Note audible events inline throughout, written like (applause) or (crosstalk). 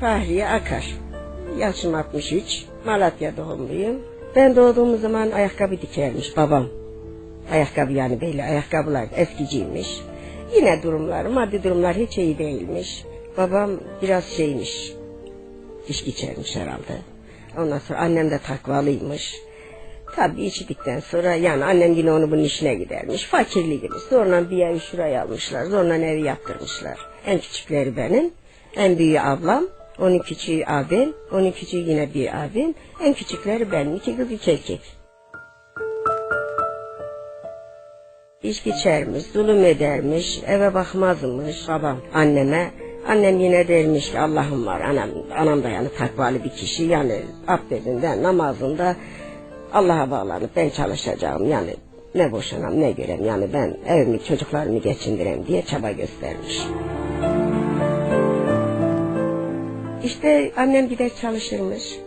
Fahriye Akar. Yaşım 63. Malatya doğumluyum. Ben doğduğum zaman ayakkabı dikermiş babam. Ayakkabı yani böyle ayakkabılar eskiciymiş. Yine durumlar, maddi durumlar hiç iyi değilmiş. Babam biraz şeymiş, içki içermiş herhalde. Ondan sonra annem de takvalıymış. Tabii içtikten sonra yani annem yine onu bunun işine gidermiş. Fakirliğimiz. Sonra bir evi şuraya almışlar. Sonra evi yaptırmışlar. En küçükleri benim. En büyüğü ablam. Onun küçüğü abim. Onun küçüğü yine bir abim. En küçükleri benim. iki kız iki erkek. İçki içermiş, zulüm edermiş, eve bakmazmış babam anneme. Annem yine dermiş ki Allah'ım var, anam, anam da yani takvalı bir kişi. Yani abdestinde, namazında Allah'a bağlanıp ben çalışacağım. Yani ne boşanam ne görem yani ben evimi çocuklarımı geçindirem diye çaba göstermiş. İşte annem gider çalışırmış.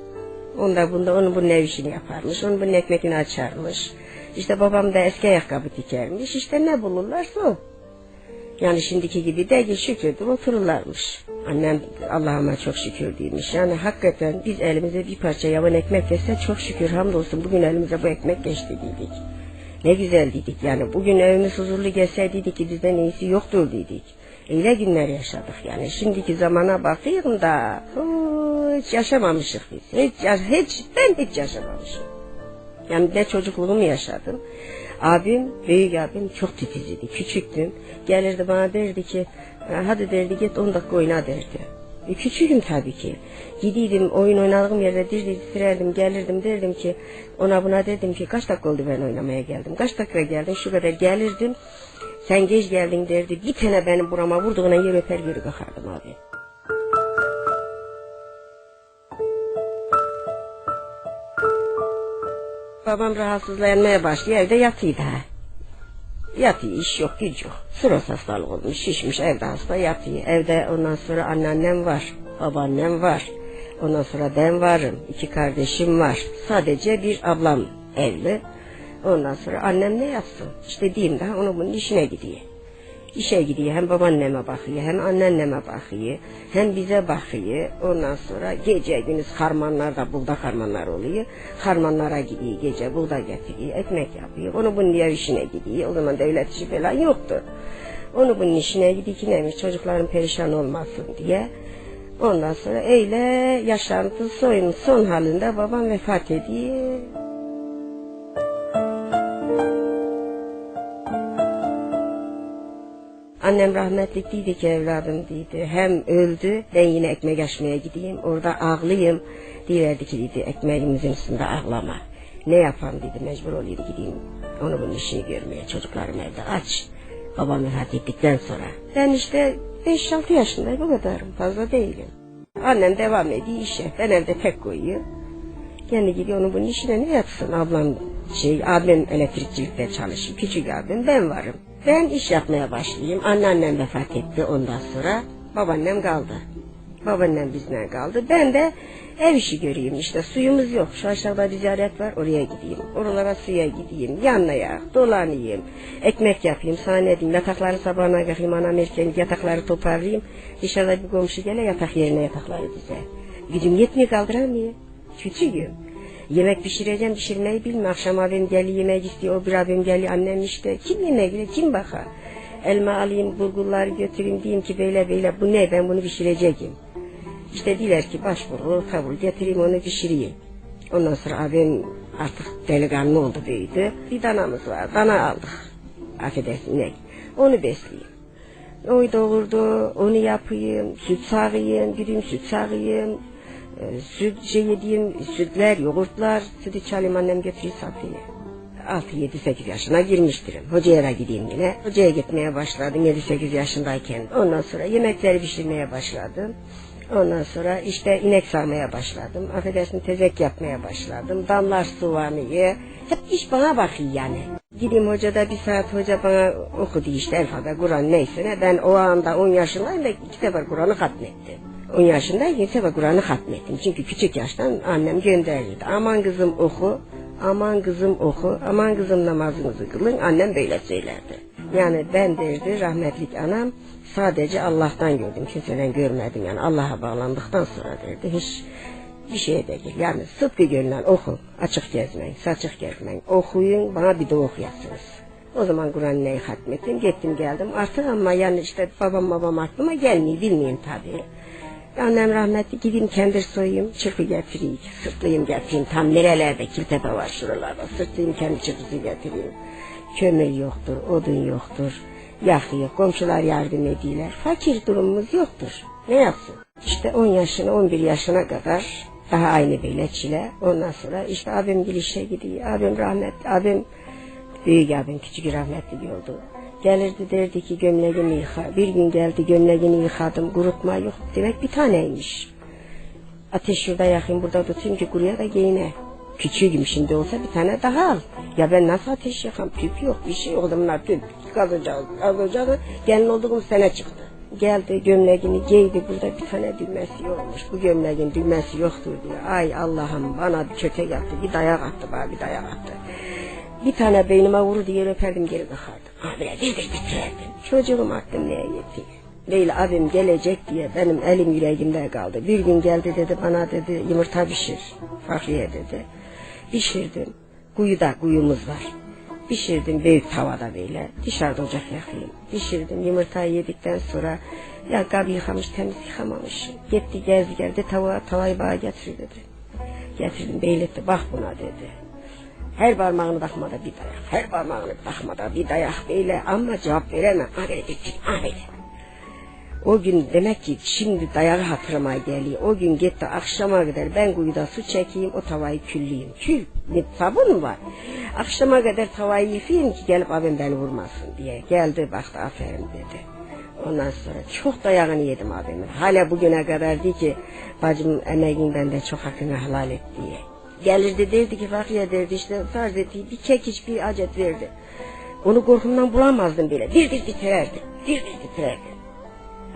Onda bunda onun bunun ev işini yaparmış. Onun bunun ekmeğini açarmış. İşte babam da eski ayakkabı dikermiş. İşte ne bulurlarsa o. Yani şimdiki gibi değil şükredip otururlarmış. Annem Allah'ıma çok şükür demiş. Yani hakikaten biz elimize bir parça yavan ekmek yese çok şükür hamdolsun bugün elimize bu ekmek geçti dedik. Ne güzel dedik yani bugün evimiz huzurlu geçse dedik ki bizden iyisi yoktur dedik. Öyle günler yaşadık yani şimdiki zamana bakıyorum da hiç yaşamamışız biz. Hiç, hiç ben hiç yaşamamışım. Yani ne çocukluğumu yaşadım. Abim, büyük abim çok titizdi. Küçüktüm. Gelirdi bana derdi ki hadi derdi git 10 dakika oyna derdi. E, küçüğüm tabii ki. Gidiydim oyun oynadığım yerde dirdi sürerdim gelirdim derdim ki ona buna dedim ki kaç dakika oldu ben oynamaya geldim. Kaç dakika geldin şu kadar gelirdim. Sen geç geldin derdi. Bir tane benim burama vurduğuna yer öper geri kalkardım abi. Babam rahatsızlanmaya başlıyor evde yatıydı ha. Yatıyor iş yok güç yok. Sıros hastalık olmuş şişmiş evde hasta yatıyor. Evde ondan sonra anneannem var. Babaannem var. Ondan sonra ben varım. iki kardeşim var. Sadece bir ablam evli. Ondan sonra annem ne yapsın? İşte diyeyim daha onu bunun işine gidiyor. İşe gidiyor hem babaanneme bakıyor hem anneanneme bakıyor hem bize bakıyor. Ondan sonra gece gündüz harmanlarda buğda harmanlar oluyor. Harmanlara gidiyor gece buğda getiriyor ekmek yapıyor. Onu bunun diğer işine gidiyor. O zaman devlet işi falan yoktu. Onu bunun işine gidiyor ki neymiş çocukların perişan olmasın diye. Ondan sonra öyle yaşantı soyun son halinde babam vefat ediyor. Annem rahmetlik değildi ki evladım dedi. Hem öldü ben yine ekmek açmaya gideyim. Orada ağlayayım. Diyorlardı ki dedi ekmeğimizin üstünde ağlama. Ne yapam dedi mecbur olayım gideyim. Onu bunun işini görmeye çocuklarım evde aç. Babam vefat ettikten sonra. Ben işte 5-6 yaşındayım o kadarım fazla değilim. Annem devam ediyor işe. Ben evde tek koyuyor. Kendi gidiyor onun bunun işine ne yapsın ablam şey abim elektrikçilikte çalışıyor. Küçük abim ben varım. Ben iş yapmaya başlayayım. Anneannem vefat etti ondan sonra. Babaannem kaldı. Babaannem bizden kaldı. Ben de ev işi göreyim işte suyumuz yok. Şu aşağıda bir ziyaret var oraya gideyim. Oralara suya gideyim. Yanlaya dolanayım. Ekmek yapayım sahne edeyim. Yatakları sabahına kalkayım anam erken yatakları toparlayayım. Dışarıda bir komşu gele yatak yerine yatakları bize. Gücüm yetmiyor kaldıramıyor. Küçüğüm. Yemek pişireceğim pişirmeyi bilmiyorum. Akşam abim geliyor yemek istiyor. O bir abim geliyor annem işte. Kim yemek bilir kim bakar. Elma alayım bulgurları götüreyim diyeyim ki böyle böyle bu ne ben bunu pişireceğim. İşte diler ki başvuru kabul getireyim onu pişireyim. Ondan sonra abim artık delikanlı oldu büyüdü. Bir danamız var dana aldık. Affedersin inek. Onu besleyeyim. Oy doğurdu, onu yapayım, süt sağayım, gideyim süt sağayım, süt şey yediğim sütler, yoğurtlar, sütü çalayım annem getiriyor satıyor. 6 7 8 yaşına girmiştirim. Hocaya gideyim yine. Hocaya gitmeye başladım 7 8 yaşındayken. Ondan sonra yemekleri pişirmeye başladım. Ondan sonra işte inek sağmaya başladım. Affedersin tezek yapmaya başladım. Damlar suvanıyı. Hep iş bana bakıyor yani. Gideyim hocada bir saat hoca bana okudu işte elfada Kur'an neyse ne. Ben o anda 10 yaşındayım da iki sefer Kur'an'ı hatmettim. 10 yaşındayken sefer Kur'an'ı hatmettim. Çünkü küçük yaştan annem gönderirdi. Aman kızım oku, aman kızım oku, aman kızım namazınızı kılın. Annem böyle söylerdi. Yani ben derdi rahmetlik anam sadece Allah'tan gördüm. Kimseden görmedim yani Allah'a bağlandıktan sonra derdi hiç bir şey değil. Yani sıdkı gönülen oku, açık gezmeyin, saçık gezmeyin. Okuyun, bana bir de okuyasınız. O zaman Kur'an-ı Neyi hatmettim, gittim geldim. Artık ama yani işte babam babam aklıma gelmiyor, bilmiyorum tabii. Annem rahmetli gideyim kendir soyayım, çırpı getireyim, sırtlayayım getireyim. Tam nerelerde kiltepe var şuralarda, sırtlayayım kendi çırpısı getireyim. Kömür yoktur, odun yoktur, yakıyor, komşular yardım ediyorlar. Fakir durumumuz yoktur, ne yapsın? İşte 10 yaşına, 11 yaşına kadar daha aynı böyle çile. Ondan sonra işte abim bir işe gidiyor, abim rahmetli, abim büyük abim küçük rahmetli oldu. Gelirdi derdi ki gömleğimi yıka. Bir gün geldi gömleğini yıkadım. Kurutma yok. Demek bir taneymiş. Ateş şurada yakayım burada tutayım ki kuruya da giyine. Küçüğüm şimdi olsa bir tane daha al. Ya ben nasıl ateş yakam? Tüp yok bir şey yok. Zamanlar tüp kazacağız. Kazacağız. Gelin olduğum sene çıktı. Geldi gömleğini giydi burada bir tane düğmesi yokmuş. Bu gömleğin düğmesi yoktur diyor. Ay Allah'ım bana bir kötek yaptı. Bir dayak attı bana bir dayak attı. Bir tane beynime vurur diye öperdim geri bakardım. Abi bir de bitirerdim. Çocuğum aklım neye yetti? Leyla abim gelecek diye benim elim yüreğimde kaldı. Bir gün geldi dedi bana dedi yumurta pişir. Fakriye dedi. Pişirdim. Kuyuda kuyumuz var. Pişirdim büyük tavada böyle. Dışarıda ocak yakayım. Pişirdim yumurtayı yedikten sonra ya kabı yıkamış temiz yıkamamış. Gitti gezdi geldi tava, tavayı bana getir dedi. Getirdim beyletti bak buna dedi. Hər barmağını daxmada bir dayaq, hər barmağını daxmada bir dayaq belə, amma cavab verəmə, ah belə getdik, ah belə. O gün demək ki, şimdi dayağı hatırıma gəlir. O gün getdi axşama qədər ben quyuda su çəkeyim, o tavayı külleyim. Kül, bir sabun var. Axşama qədər tavayı yıxayım ki, gəlib abim beni vurmasın diye. Geldi, baktı, aferin dedi. Ondan sonra çox dayağını yedim abimin. Hala bugüne kadar deyir ki, bacım əməyin bəndə çox haqqını helal et diye. Gelirdi derdi ki Fakriye derdi işte farz ettiği bir kekiç bir acet verdi. Onu korkumdan bulamazdım bile. Bir bitirerdi. Bir bir bitirerdi.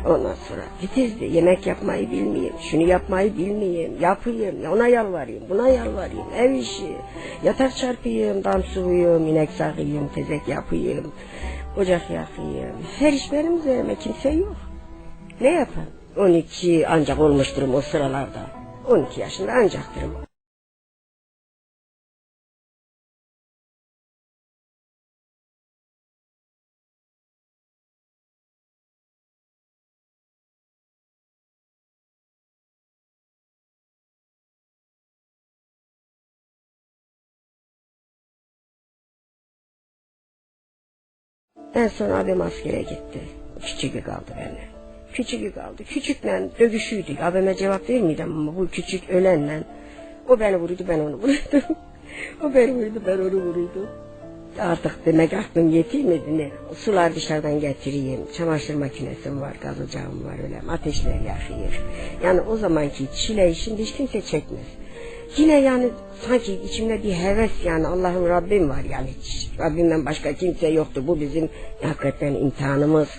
Ondan sonra bitirdi. Yemek yapmayı bilmeyeyim. Şunu yapmayı bilmeyeyim. Yapayım. Ona yalvarayım. Buna yalvarayım. Ev işi. Yatak çarpayım. Dam suvuyum. inek sağıyım. Tezek yapayım. Ocak yakayım. Her iş benim üzerime. Kimse yok. Ne yapayım? 12 ancak olmuşturum o sıralarda. 12 yaşında ancaktırım. En son abim askere gitti. Küçüğü kaldı benimle. Küçüğü kaldı. Küçükle dövüşüydük. Abime cevap vermeyeceğim ama bu küçük ölenle o beni vurdu ben onu vurdum. (laughs) o beni vurdu ben onu vurdum. Artık demek aklım yetilmedi ne? Sular dışarıdan getireyim. Çamaşır makinesim var, gaz ocağım var öyle. Ateşler yakıyor. Yani o zamanki çile şimdi hiç kimse çekmez. Yine yani sanki içimde bir heves yani Allah'ım Rabbim var yani hiç Rabbimden başka kimse yoktu. Bu bizim hakikaten imtihanımız.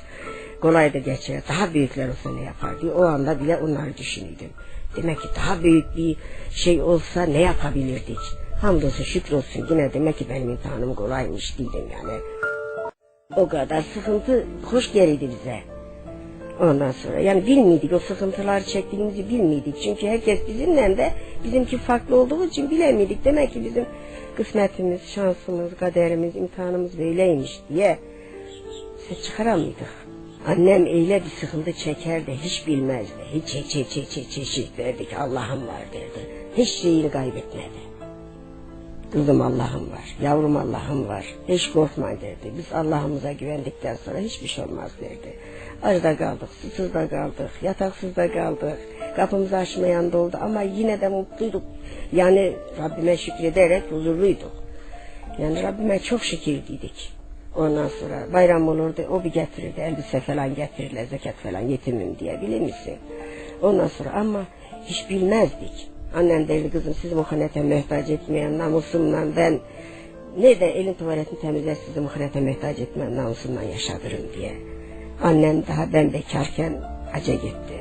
Kolay da geçer. Daha büyükler olsa ne yapar diye o anda bile onları düşünürdüm. Demek ki daha büyük bir şey olsa ne yapabilirdik? Hamdolsun şükrolsun yine demek ki benim imtihanım kolaymış dedim yani. O kadar sıkıntı hoş geldi bize. Ondan sonra yani bilmiydik o sıkıntılar çektiğimizi bilmiydik. Çünkü herkes bizimle de bizimki farklı olduğu için bilemiydik. Demek ki bizim kısmetimiz, şansımız, kaderimiz, imtihanımız böyleymiş diye ses çıkaramıyorduk. Annem öyle bir sıkıntı çeker de hiç bilmezdi. Hiç hiç hiç hiç hiç, hiç, hiç derdi ki Allah'ım var derdi. Hiç şeyini kaybetmedi. Kızım Allah'ım var, yavrum Allah'ım var. Hiç korkma derdi. Biz Allah'ımıza güvendikten sonra hiçbir şey olmaz derdi. Acıda kaldık, susuz da kaldık, yataksız da kaldık. Kapımızı açmayan da oldu ama yine de mutluyduk. Yani Rabbime şükrederek huzurluyduk. Yani Rabbime çok şükür dedik. Ondan sonra bayram olurdu, o bir getirirdi, elbise falan getirirler, zekat falan yetimim diye bilir misin? Ondan sonra ama hiç bilmezdik. Annem derdi kızım sizi muhanete muhtaç etmeyen namusumla ben ne de elin tuvaletini temizler sizi muhanete muhtaç etmeyen namusumla yaşadırım diye. Annem daha ben bekarken hacca gitti.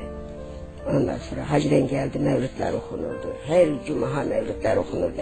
Ondan sonra hacden geldi mevlütler okunurdu. Her cuma mevlütler okunurdu.